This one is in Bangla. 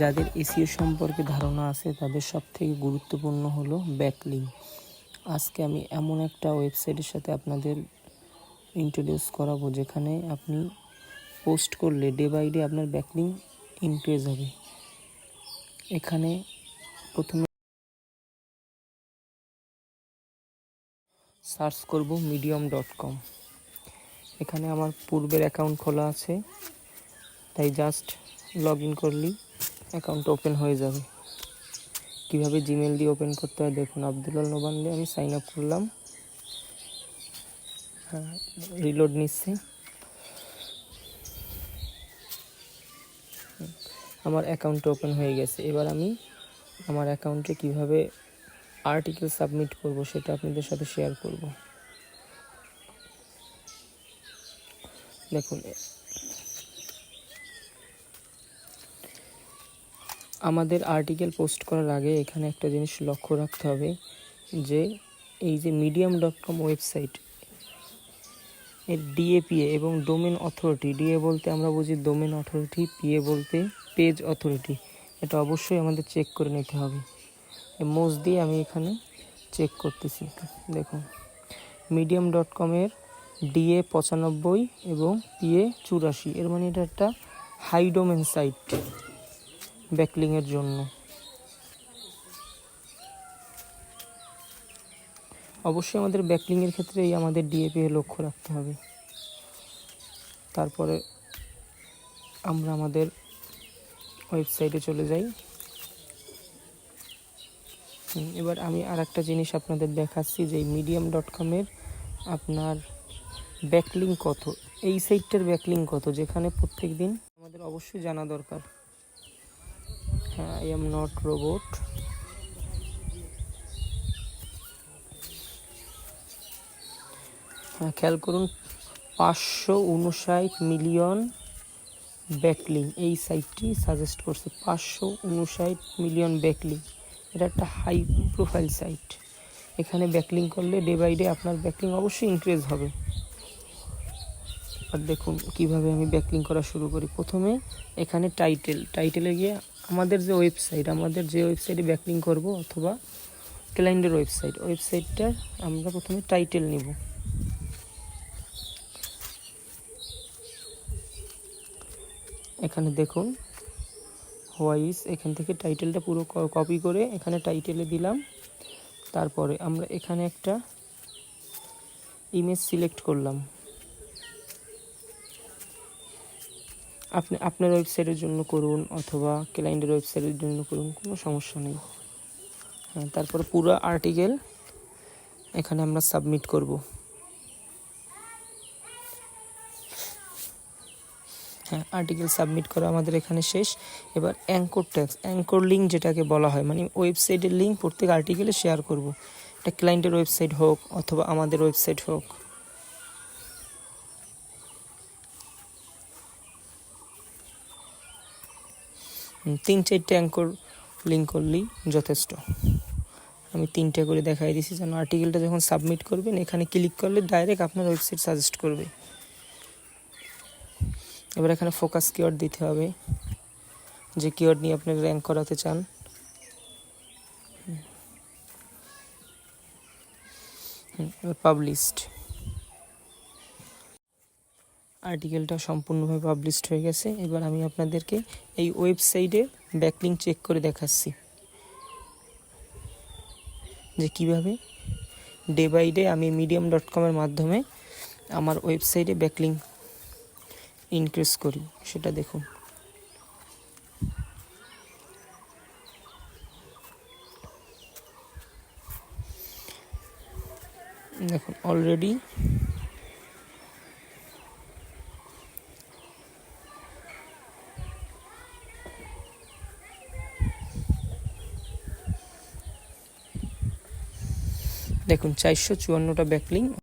যাদের এসিও সম্পর্কে ধারণা আছে, তাদের সব থেকে গুরুত্বপূর্ণ হলো ব্যাকলিং আজকে আমি এমন একটা ওয়েবসাইটের সাথে আপনাদের ইন্ট্রোডিউস করাবো, যেখানে আপনি পোস্ট করলে ডে বাই ডে আপনার ব্যাকলিং ইনক্রিজ হবে। এখানে প্রথমে সার্চ করব মিডিয়াম ডট কম। এখানে আমার পূর্বের অ্যাকাউন্ট খোলা আছে, তাই জাস্ট লগ ইন করলেই অ্যাকাউন্ট ওপেন হয়ে যাবে। কীভাবে জিমেল দিয়ে ওপেন করতে হয় দেখুন আবদুল্লাল নোবান দিয়ে আমি সাইন আপ করলাম। হ্যাঁ রিলোড নিচ্ছে। আমার অ্যাকাউন্ট ওপেন হয়ে গেছে। এবার আমি আমার অ্যাকাউন্টে কীভাবে আর্টিকেল সাবমিট করব সেটা আপনাদের সাথে শেয়ার করব। দেখুন আমাদের আর্টিকেল পোস্ট করার আগে এখানে একটা জিনিস লক্ষ্য রাখতে হবে যে এই যে মিডিয়াম ডট কম ওয়েবসাইট এর ডিএপিএ এবং ডোমেন অথরিটি ডিএ বলতে আমরা বুঝি ডোমেন অথরিটি পিএ বলতে পেজ অথরিটি এটা অবশ্যই আমাদের চেক করে নিতে হবে। মোজ দিয়ে আমি এখানে চেক করতেছি দেখুন। মিডিয়াম ডট কমের ডিএ পঁচানব্বই এবং পিএ চুরাশি, এর মানে এটা একটা হাই ডোমেন সাইট ব্যাকলিংয়ের জন্য। অবশ্যই আমাদের ব্যাকলিংয়ের ক্ষেত্রে এই আমাদের ডিএপি লক্ষ্য রাখতে হবে। তারপরে আমরা আমাদের ওয়েবসাইটে চলে যাই। এবার আমি আর একটা জিনিস আপনাদের দেখাচ্ছি যে মিডিয়াম ডট কমের আপনার ব্যাকলিং কত? এই সাইটটার ব্যাকলিং কত? যেখানে প্রত্যেক দিন আমাদের অবশ্যই জানা দরকার। আই এম নট রোবট খেয়াল করুন, পাঁচশো উনষাট মিলিয়ন ব্যাকলিং, এই সাইটটি সাজেস্ট করছে, পাঁচশো উনষাট মিলিয়ন ব্যাকলিং। এটা একটা হাই প্রোফাইল সাইট এখানে ব্যাকলিং করলে ডে বাই ডে আপনার ব্যাকলিং অবশ্যই ইনক্রিজ হবে। আর দেখুন কীভাবে আমি ব্যাকলিং করা শুরু করি। প্রথমে এখানে টাইটেল টাইটেলে গিয়ে আমাদের যে ওয়েবসাইট আমাদের যে ওয়েবসাইটে ব্যাকলিং করব অথবা ক্লায়েন্টের ওয়েবসাইট ওয়েবসাইটটার আমরা প্রথমে টাইটেল নিব। এখানে দেখুন হোয়াইস এখান থেকে টাইটেলটা পুরো কপি করে এখানে টাইটেলে দিলাম। তারপরে আমরা এখানে একটা ইমেজ সিলেক্ট করলাম। আপনি, আপনার ওয়েবসাইটের জন্য করুন অথবা ক্লায়েন্টের ওয়েবসাইটের জন্য করুন, কোনো সমস্যা নেই। হ্যাঁ তারপরে পুরো আর্টিকেল এখানে আমরা সাবমিট করব। হ্যাঁ আর্টিকেল সাবমিট করা আমাদের এখানে শেষ। এবার অ্যাঙ্কর ট্যাক্স অ্যাঙ্কর লিঙ্ক যেটাকে বলা হয় মানে ওয়েবসাইটের লিঙ্ক প্রত্যেক আর্টিকেলে শেয়ার করব। এটা ক্লায়েন্টের ওয়েবসাইট হোক অথবা আমাদের ওয়েবসাইট হোক। তিন চারটে অ্যাঙ্কর লিঙ্ক করলেই যথেষ্ট। আমি তিনটে করে দেখাই দিছি, যেন আর্টিকেলটা যখন সাবমিট করবেন, এখানে ক্লিক করলে ডাইরেক্ট আপনার ওয়েবসাইট সাজেস্ট করবে। এবার এখানে ফোকাস কিওয়ার্ড দিতে হবে, যে কিওয়ার্ড নিয়ে আপনি র্যাঙ্ক করাতে চান। পাবলিশড আর্টিকেলটা সম্পূর্ণভাবে পাবলিশড হয়ে গেছে। এবার আমি আপনাদেরকে এই ওয়েবসাইটে ব্যাকলিং চেক করে দেখাচ্ছি। যে কীভাবে? ডে বাই ডে আমি মিডিয়াম ডট কমের মাধ্যমে আমার ওয়েবসাইটে ব্যাকলিং ইনক্রিজ করি। সেটা দেখুন। দেখুন অলরেডি দেখুন চারশো চুয়ান্নটা ব্যাকলিং